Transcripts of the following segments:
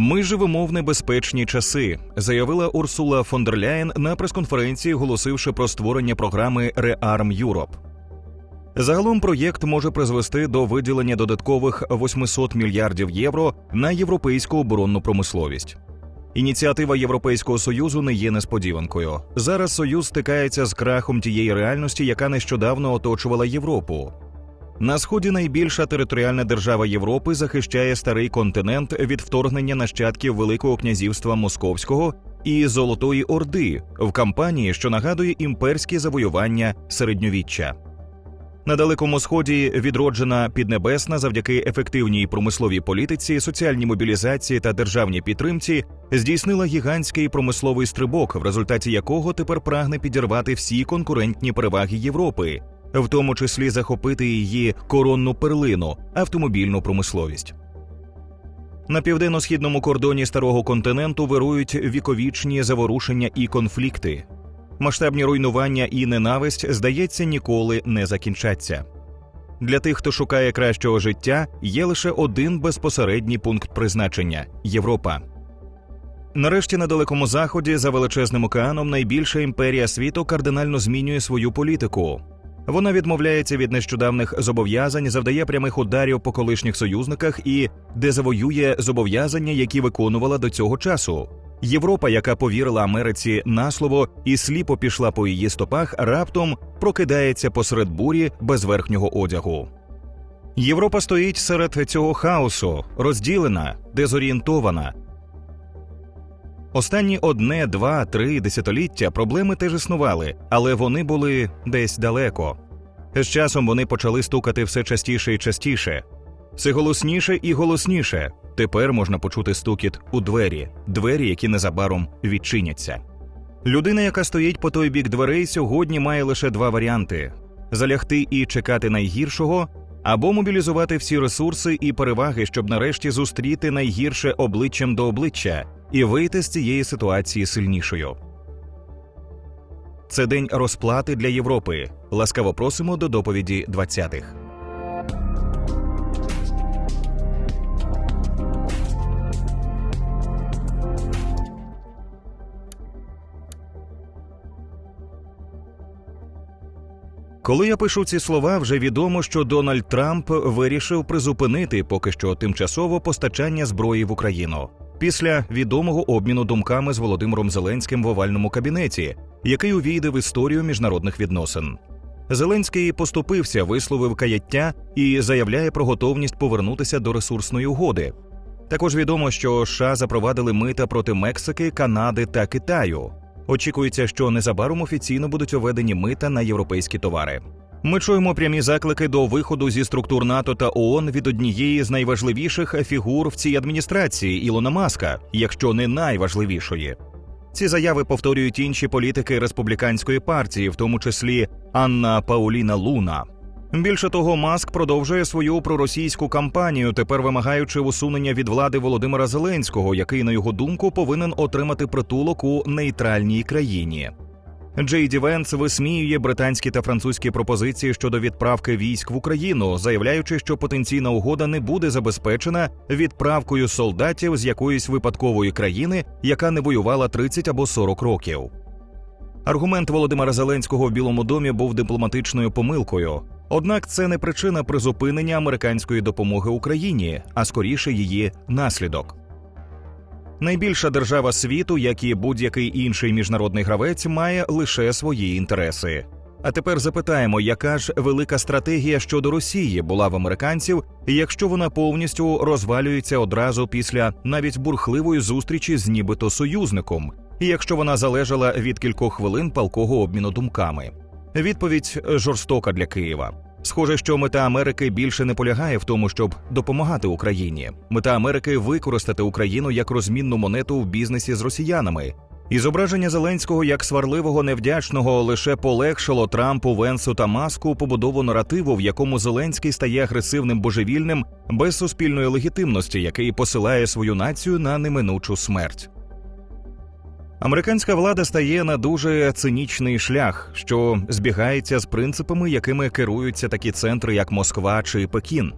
Ми живемо в небезпечні часи, заявила Урсула фон дер Ляєн на прес-конференції, оголосивши про створення програми Rearm Europe. Загалом проєкт може призвести до виділення додаткових 800 мільярдів євро на європейську оборонну промисловість. Ініціатива Європейського союзу не є несподіванкою. Зараз союз стикається з крахом тієї реальності, яка нещодавно оточувала Європу. На сході найбільша територіальна держава Європи захищає старий континент від вторгнення нащадків Великого князівства Московського і Золотої Орди в кампанії, що нагадує імперські завоювання середньовіччя. На далекому сході відроджена Піднебесна завдяки ефективній промисловій політиці, соціальній мобілізації та державній підтримці здійснила гігантський промисловий стрибок, в результаті якого тепер прагне підірвати всі конкурентні переваги Європи, в тому числі захопити її коронну перлину автомобільну промисловість. На південно-східному кордоні старого континенту вирують віковічні заворушення і конфлікти. Масштабні руйнування і ненависть, здається, ніколи не закінчаться. Для тих, хто шукає кращого життя, є лише один безпосередній пункт призначення Європа. Нарешті на далекому заході, за величезним океаном, найбільша імперія світу кардинально змінює свою політику. Вона відмовляється від нещодавних зобов'язань, завдає прямих ударів по колишніх союзниках і дезавоює зобов'язання, які виконувала до цього часу. Європа, яка повірила Америці на слово і сліпо пішла по її стопах, раптом прокидається посеред бурі без верхнього одягу. Європа стоїть серед цього хаосу, розділена, дезорієнтована. Останні одне, два, три десятиліття проблеми теж існували, але вони були десь далеко. З часом вони почали стукати все частіше і частіше, все голосніше і голосніше. Тепер можна почути стукіт у двері, двері, які незабаром відчиняться. Людина, яка стоїть по той бік дверей, сьогодні має лише два варіанти: залягти і чекати найгіршого, або мобілізувати всі ресурси і переваги, щоб нарешті зустріти найгірше обличчям до обличчя і вийти з цієї ситуації сильнішою. Це день розплати для Європи. Ласкаво просимо до доповіді 20-х. Коли я пишу ці слова, вже відомо, що Дональд Трамп вирішив призупинити поки що тимчасово постачання зброї в Україну після відомого обміну думками з Володимиром Зеленським в овальному кабінеті, який увійде в історію міжнародних відносин. Зеленський поступився, висловив каяття і заявляє про готовність повернутися до ресурсної угоди. Також відомо, що США запровадили мита проти Мексики, Канади та Китаю. Очікується, що незабаром офіційно будуть введені мита на європейські товари. Ми чуємо прямі заклики до виходу зі структур НАТО та ООН від однієї з найважливіших фігур в цій адміністрації Ілона Маска, якщо не найважливішої. Ці заяви повторюють інші політики республіканської партії, в тому числі Анна Пауліна Луна. Більше того, Маск продовжує свою проросійську кампанію, тепер вимагаючи усунення від влади Володимира Зеленського, який, на його думку, повинен отримати притулок у нейтральній країні. Джей Ді Венс висміює британські та французькі пропозиції щодо відправки військ в Україну, заявляючи, що потенційна угода не буде забезпечена відправкою солдатів з якоїсь випадкової країни, яка не воювала 30 або 40 років. Аргумент Володимира Зеленського в Білому домі був дипломатичною помилкою. Однак це не причина призупинення американської допомоги Україні, а скоріше її наслідок. Найбільша держава світу, як і будь-який інший міжнародний гравець, має лише свої інтереси. А тепер запитаємо, яка ж велика стратегія щодо Росії була в американців, якщо вона повністю розвалюється одразу після навіть бурхливої зустрічі з нібито союзником, і якщо вона залежала від кількох хвилин палкого обміну думками. Відповідь жорстока для Києва. Схоже, що мета Америки більше не полягає в тому, щоб допомагати Україні. Мета Америки використати Україну як розмінну монету в бізнесі з росіянами. І зображення Зеленського як сварливого невдячного лише полегшило Трампу, Венсу та Маску побудову наративу, в якому Зеленський стає агресивним божевільним без суспільної легітимності, який посилає свою націю на неминучу смерть. Американська влада стає на дуже цинічний шлях, що збігається з принципами, якими керуються такі центри, як Москва чи Пекін.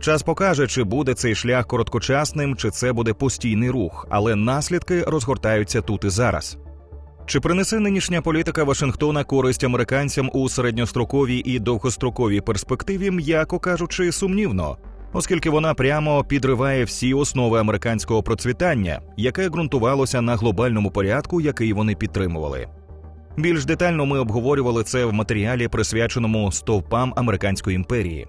Час покаже, чи буде цей шлях короткочасним, чи це буде постійний рух, але наслідки розгортаються тут і зараз. Чи принесе нинішня політика Вашингтона користь американцям у середньостроковій і довгостроковій перспективі, м'яко кажучи, сумнівно, оскільки вона прямо підриває всі основи американського процвітання, яке ґрунтувалося на глобальному порядку, який вони підтримували. Більш детально ми обговорювали це в матеріалі, присвяченому стовпам американської імперії.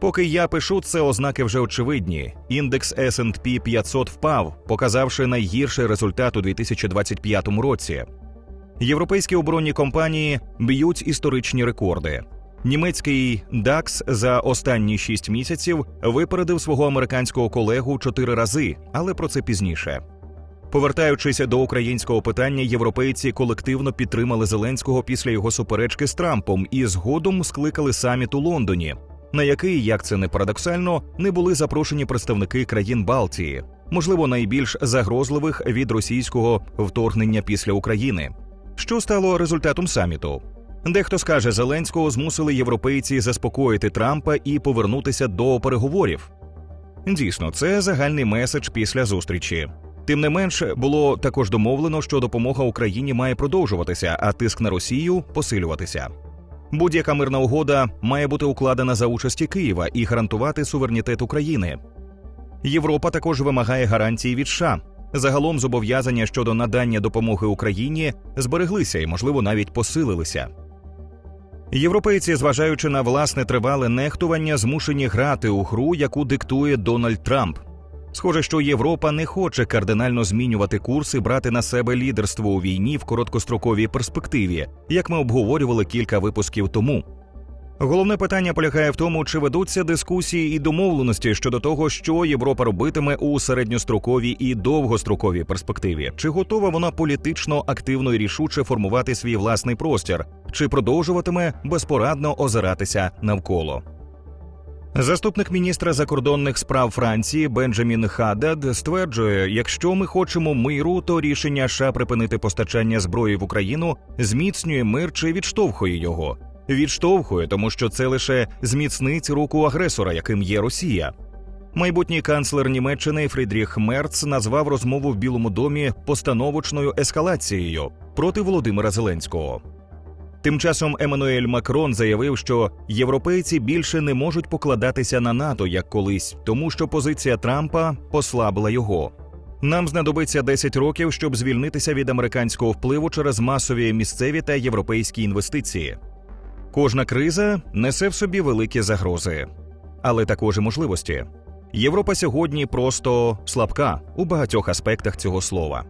Поки я пишу, це ознаки вже очевидні. Індекс S&P 500 впав, показавши найгірший результат у 2025 році. Європейські оборонні компанії б'ють історичні рекорди. Німецький DAX за останні шість місяців випередив свого американського колегу чотири рази, але про це пізніше. Повертаючись до українського питання, європейці колективно підтримали Зеленського після його суперечки з Трампом і згодом скликали саміт у Лондоні, на який, як це не парадоксально, не були запрошені представники країн Балтії, можливо, найбільш загрозливих від російського вторгнення після України. Що стало результатом саміту? Дехто скаже, Зеленського змусили європейці заспокоїти Трампа і повернутися до переговорів. Дійсно, це загальний меседж після зустрічі. Тим не менш, було також домовлено, що допомога Україні має продовжуватися, а тиск на Росію посилюватися. Будь-яка мирна угода має бути укладена за участі Києва і гарантувати суверенітет України. Європа також вимагає гарантії від США. Загалом зобов'язання щодо надання допомоги Україні збереглися і, можливо, навіть посилилися. Європейці, зважаючи на власне тривале нехтування, змушені грати у гру, яку диктує Дональд Трамп. Схоже, що Європа не хоче кардинально змінювати курс і брати на себе лідерство у війні в короткостроковій перспективі, як ми обговорювали кілька випусків тому. Головне питання полягає в тому, чи ведуться дискусії і домовленості щодо того, що Європа робитиме у середньостроковій і довгостроковій перспективі, чи готова вона політично активно і рішуче формувати свій власний простір, чи продовжуватиме безпорадно озиратися навколо. Заступник міністра закордонних справ Франції Бенджамін Хадад стверджує: якщо ми хочемо миру, то рішення США припинити постачання зброї в Україну зміцнює мир чи відштовхує його. Відштовхує, тому що це лише зміцнить руку агресора, яким є Росія. Майбутній канцлер Німеччини Фрідріх Мерц назвав розмову в Білому домі постановочною ескалацією проти Володимира Зеленського. Тим часом Еммануель Макрон заявив, що європейці більше не можуть покладатися на НАТО як колись, тому що позиція Трампа послабила його. Нам знадобиться 10 років, щоб звільнитися від американського впливу через масові місцеві та європейські інвестиції. Кожна криза несе в собі великі загрози, але також і можливості. Європа сьогодні просто слабка у багатьох аспектах цього слова.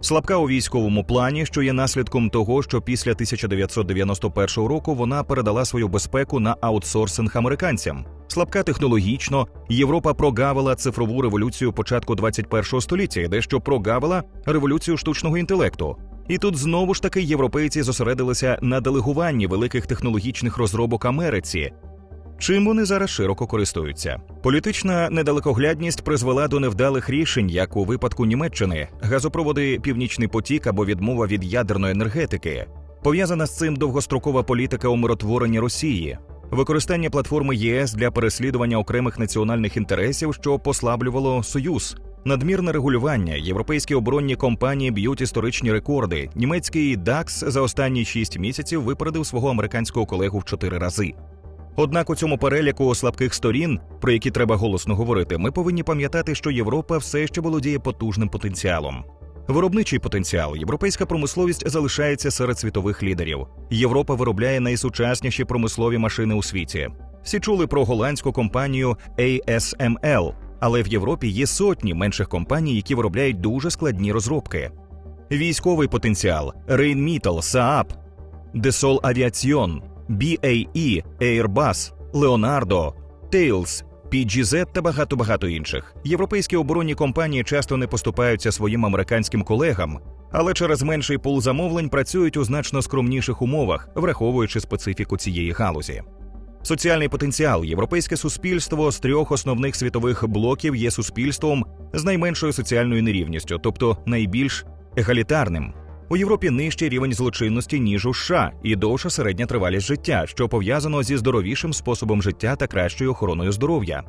Слабка у військовому плані, що є наслідком того, що після 1991 року вона передала свою безпеку на аутсорсинг американцям. Слабка технологічно, Європа прогавила цифрову революцію початку 21 століття, і дещо прогавила революцію штучного інтелекту. І тут знову ж таки європейці зосередилися на делегуванні великих технологічних розробок Америці. Чим вони зараз широко користуються? Політична недалекоглядність призвела до невдалих рішень, як у випадку Німеччини, газопроводи Північний потік або відмова від ядерної енергетики. Пов'язана з цим довгострокова політика умиротворення Росії, використання платформи ЄС для переслідування окремих національних інтересів, що послаблювало союз. Надмірне регулювання, європейські оборонні компанії б'ють історичні рекорди. Німецький DAX за останні шість місяців випередив свого американського колегу в чотири рази. Однак у цьому переліку слабких сторін, про які треба голосно говорити, ми повинні пам'ятати, що Європа все ще володіє потужним потенціалом. Виробничий потенціал, європейська промисловість залишається серед світових лідерів. Європа виробляє найсучасніші промислові машини у світі. Всі чули про голландську компанію ASML, але в Європі є сотні менших компаній, які виробляють дуже складні розробки. Військовий потенціал Rheinmetall, Saab, Dassault Aviation, BAE, Airbus, Leonardo, Tails, PGZ та багато багато інших. Європейські оборонні компанії часто не поступаються своїм американським колегам, але через менший пул замовлень працюють у значно скромніших умовах, враховуючи специфіку цієї галузі. Соціальний потенціал європейське суспільство з трьох основних світових блоків є суспільством з найменшою соціальною нерівністю, тобто найбільш егалітарним. У Європі нижчий рівень злочинності ніж у США і довша середня тривалість життя, що пов'язано зі здоровішим способом життя та кращою охороною здоров'я.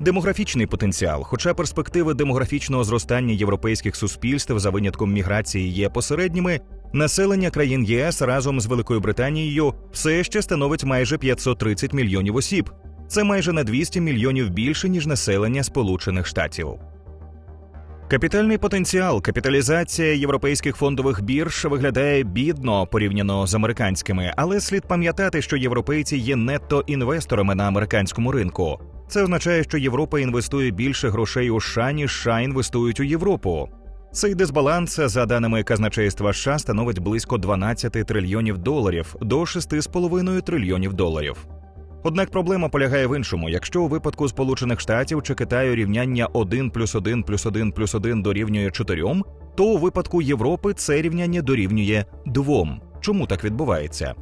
Демографічний потенціал, хоча перспективи демографічного зростання європейських суспільств за винятком міграції є посередніми, населення країн ЄС разом з Великою Британією все ще становить майже 530 мільйонів осіб. Це майже на 200 мільйонів більше ніж населення Сполучених Штатів. Капітальний потенціал, капіталізація європейських фондових бірж виглядає бідно порівняно з американськими, але слід пам'ятати, що європейці є нетто інвесторами на американському ринку. Це означає, що Європа інвестує більше грошей у США, ніж США інвестують у Європу. Цей дисбаланс, за даними казначейства США, становить близько 12 трильйонів доларів до 6,5 трильйонів доларів. Однак проблема полягає в іншому: якщо у випадку Сполучених Штатів чи Китаю рівняння 1 плюс 1 плюс 1 плюс 1 дорівнює 4, то у випадку Європи це рівняння дорівнює 2. Чому так відбувається?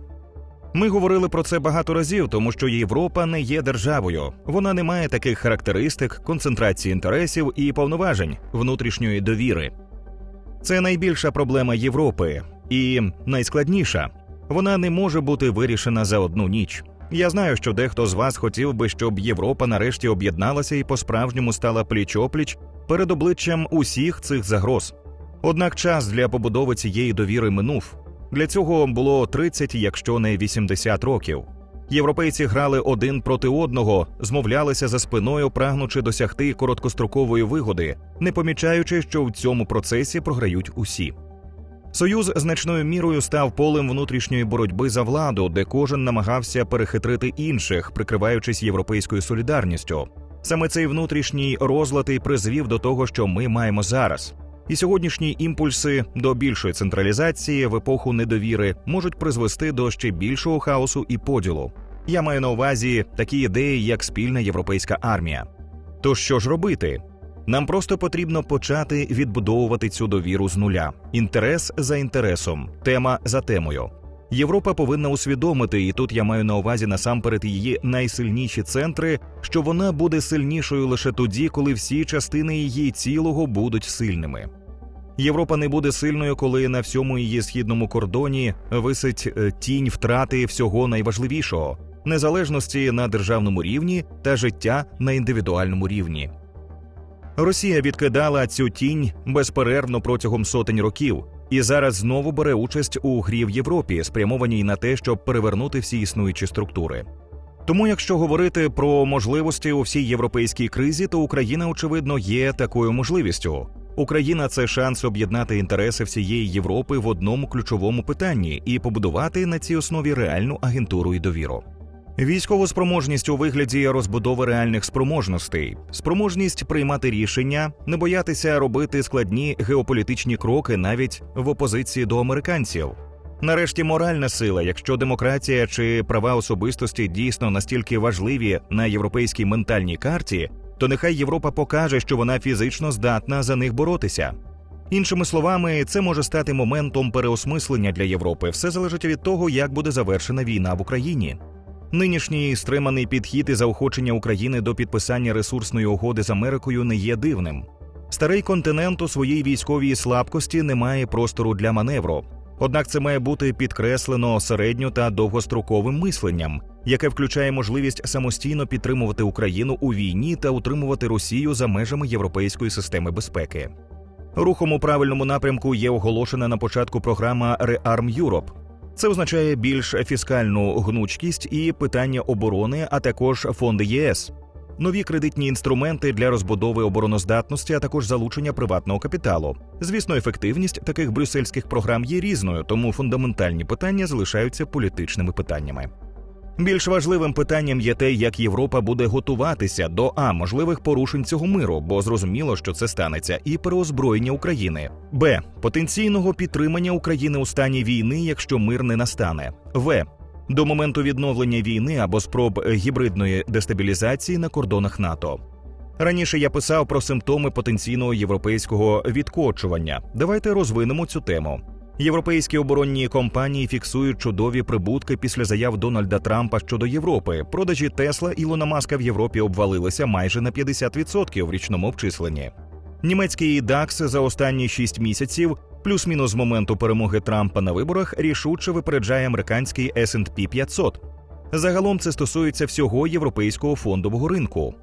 Ми говорили про це багато разів, тому що Європа не є державою. Вона не має таких характеристик, концентрації інтересів і повноважень внутрішньої довіри. Це найбільша проблема Європи і найскладніша. Вона не може бути вирішена за одну ніч. Я знаю, що дехто з вас хотів би, щоб Європа нарешті об'єдналася і по-справжньому стала пліч-опліч перед обличчям усіх цих загроз. Однак час для побудови цієї довіри минув. Для цього було 30, якщо не 80 років. Європейці грали один проти одного, змовлялися за спиною, прагнучи досягти короткострокової вигоди, не помічаючи, що в цьому процесі програють усі. Союз значною мірою став полем внутрішньої боротьби за владу, де кожен намагався перехитрити інших, прикриваючись європейською солідарністю. Саме цей внутрішній розлад і призвів до того, що ми маємо зараз. І сьогоднішні імпульси до більшої централізації в епоху недовіри можуть призвести до ще більшого хаосу і поділу. Я маю на увазі такі ідеї, як спільна європейська армія. То що ж робити? Нам просто потрібно почати відбудовувати цю довіру з нуля. Інтерес за інтересом, тема за темою. Європа повинна усвідомити, і тут я маю на увазі насамперед її найсильніші центри, що вона буде сильнішою лише тоді, коли всі частини її цілого будуть сильними. Європа не буде сильною, коли на всьому її східному кордоні висить е, тінь втрати всього найважливішого незалежності на державному рівні та життя на індивідуальному рівні. Росія відкидала цю тінь безперервно протягом сотень років і зараз знову бере участь у грі в Європі, спрямованій на те, щоб перевернути всі існуючі структури. Тому, якщо говорити про можливості у всій європейській кризі, то Україна, очевидно, є такою можливістю. Україна це шанс об'єднати інтереси всієї Європи в одному ключовому питанні і побудувати на цій основі реальну агентуру і довіру. Військову спроможність у вигляді розбудови реальних спроможностей, спроможність приймати рішення, не боятися робити складні геополітичні кроки навіть в опозиції до американців. Нарешті моральна сила, якщо демократія чи права особистості дійсно настільки важливі на європейській ментальній карті, то нехай Європа покаже, що вона фізично здатна за них боротися. Іншими словами, це може стати моментом переосмислення для Європи. Все залежить від того, як буде завершена війна в Україні. Нинішній стриманий підхід і заохочення України до підписання ресурсної угоди з Америкою не є дивним. Старий континент у своїй військовій слабкості не має простору для маневру. Однак це має бути підкреслено середньо та довгостроковим мисленням, яке включає можливість самостійно підтримувати Україну у війні та утримувати Росію за межами європейської системи безпеки. Рухом у правильному напрямку є оголошена на початку програма Rearm Europe, це означає більш фіскальну гнучкість і питання оборони, а також фонди ЄС, нові кредитні інструменти для розбудови обороноздатності, а також залучення приватного капіталу. Звісно, ефективність таких брюссельських програм є різною, тому фундаментальні питання залишаються політичними питаннями. Більш важливим питанням є те, як Європа буде готуватися до а можливих порушень цього миру, бо зрозуміло, що це станеться, і переозброєння України, б потенційного підтримання України у стані війни, якщо мир не настане, в до моменту відновлення війни або спроб гібридної дестабілізації на кордонах НАТО. Раніше я писав про симптоми потенційного європейського відкочування. Давайте розвинемо цю тему. Європейські оборонні компанії фіксують чудові прибутки після заяв Дональда Трампа щодо Європи. Продажі Тесла Ілона Маска в Європі обвалилися майже на 50% в річному обчисленні. Німецький DAX за останні 6 місяців, плюс-мінус з моменту перемоги Трампа на виборах, рішуче випереджає американський S&P 500. Загалом це стосується всього європейського фондового ринку.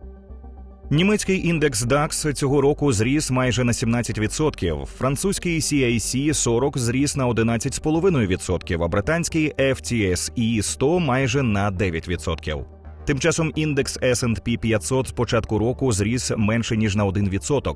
Німецький індекс DAX цього року зріс майже на 17%, французький CAC 40 зріс на 11,5%, а британський FTSE 100 майже на 9%. Тим часом індекс S&P 500 з початку року зріс менше ніж на 1%.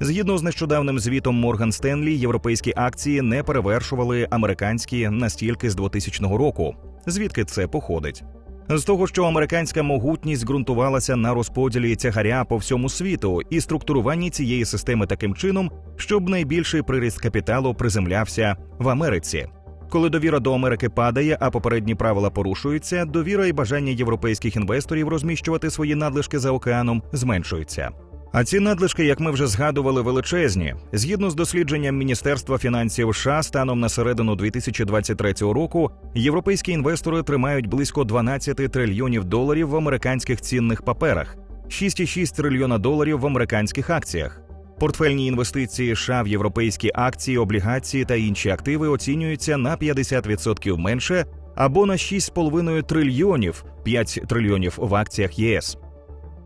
Згідно з нещодавним звітом Морган Стенлі, європейські акції не перевершували американські настільки з 2000 року. Звідки це походить? З того, що американська могутність ґрунтувалася на розподілі тягаря по всьому світу і структуруванні цієї системи таким чином, щоб найбільший приріст капіталу приземлявся в Америці. Коли довіра до Америки падає, а попередні правила порушуються, довіра і бажання європейських інвесторів розміщувати свої надлишки за океаном зменшуються. А ці надлишки, як ми вже згадували, величезні. Згідно з дослідженням Міністерства фінансів США, станом на середину 2023 року європейські інвестори тримають близько 12 трильйонів доларів в американських цінних паперах, 6,6 трильйона доларів в американських акціях. Портфельні інвестиції США в європейські акції, облігації та інші активи оцінюються на 50% менше або на 6,5 трильйонів 5 трильйонів в акціях ЄС.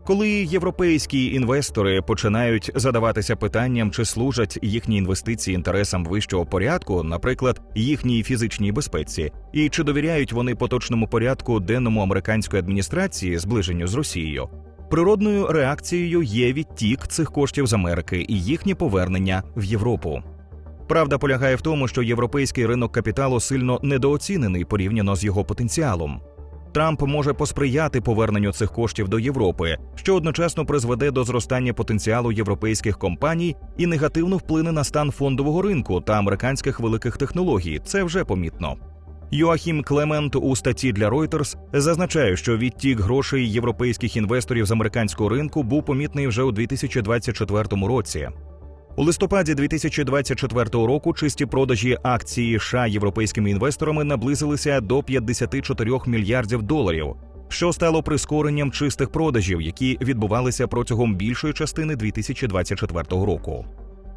Коли європейські інвестори починають задаватися питанням, чи служать їхні інвестиції інтересам вищого порядку, наприклад, їхній фізичній безпеці, і чи довіряють вони поточному порядку денному американської адміністрації зближенню з Росією, природною реакцією є відтік цих коштів з Америки і їхнє повернення в Європу. Правда полягає в тому, що європейський ринок капіталу сильно недооцінений порівняно з його потенціалом. Трамп може посприяти поверненню цих коштів до Європи, що одночасно призведе до зростання потенціалу європейських компаній і негативно вплине на стан фондового ринку та американських великих технологій. Це вже помітно. Йоахім Клемент у статті для Reuters зазначає, що відтік грошей європейських інвесторів з американського ринку був помітний вже у 2024 році. У листопаді 2024 року чисті продажі акції США європейськими інвесторами наблизилися до 54 мільярдів доларів, що стало прискоренням чистих продажів, які відбувалися протягом більшої частини 2024 року.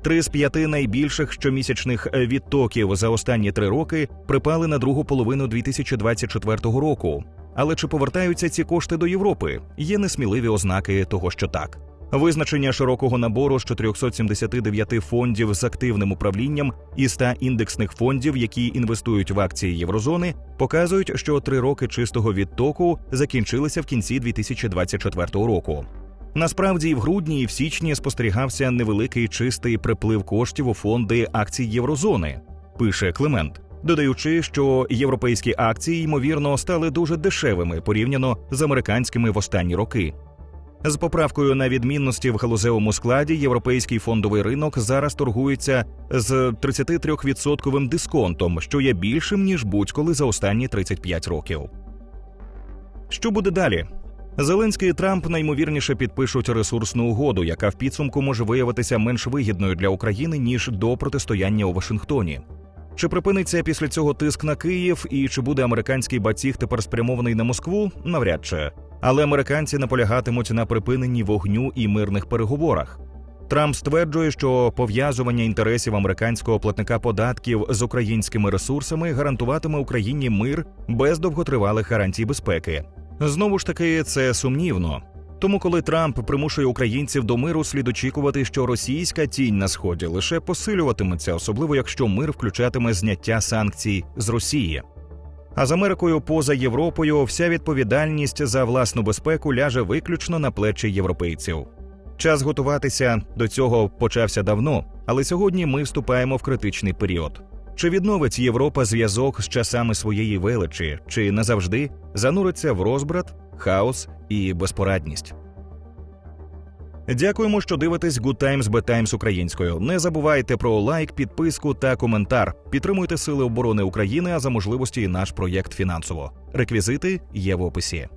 Три з п'яти найбільших щомісячних відтоків за останні три роки припали на другу половину 2024 року. Але чи повертаються ці кошти до Європи? Є несміливі ознаки того, що так. Визначення широкого набору з 479 фондів з активним управлінням і 100 індексних фондів, які інвестують в акції Єврозони, показують, що три роки чистого відтоку закінчилися в кінці 2024 року. Насправді, в грудні і в січні спостерігався невеликий чистий приплив коштів у фонди акцій Єврозони, пише Клемент. Додаючи, що європейські акції ймовірно стали дуже дешевими порівняно з американськими в останні роки. З поправкою на відмінності в галузевому складі європейський фондовий ринок зараз торгується з 33% дисконтом, що є більшим ніж будь-коли за останні 35 років. Що буде далі? Зеленський і Трамп наймовірніше підпишуть ресурсну угоду, яка в підсумку може виявитися менш вигідною для України ніж до протистояння у Вашингтоні. Чи припиниться після цього тиск на Київ і чи буде американський батіг тепер спрямований на Москву? Навряд чи. Але американці наполягатимуть на припиненні вогню і мирних переговорах. Трамп стверджує, що пов'язування інтересів американського платника податків з українськими ресурсами гарантуватиме Україні мир без довготривалих гарантій безпеки. Знову ж таки, це сумнівно. Тому, коли Трамп примушує українців до миру, слід очікувати, що російська тінь на сході лише посилюватиметься, особливо якщо мир включатиме зняття санкцій з Росії. А з Америкою поза Європою вся відповідальність за власну безпеку ляже виключно на плечі європейців. Час готуватися до цього почався давно, але сьогодні ми вступаємо в критичний період. Чи відновить Європа зв'язок з часами своєї величі, чи назавжди зануриться в розбрат, хаос і безпорадність? Дякуємо, що дивитесь Good Times Bad Times українською. Не забувайте про лайк, підписку та коментар. Підтримуйте Сили оборони України, а за можливості і наш проєкт фінансово. Реквізити є в описі.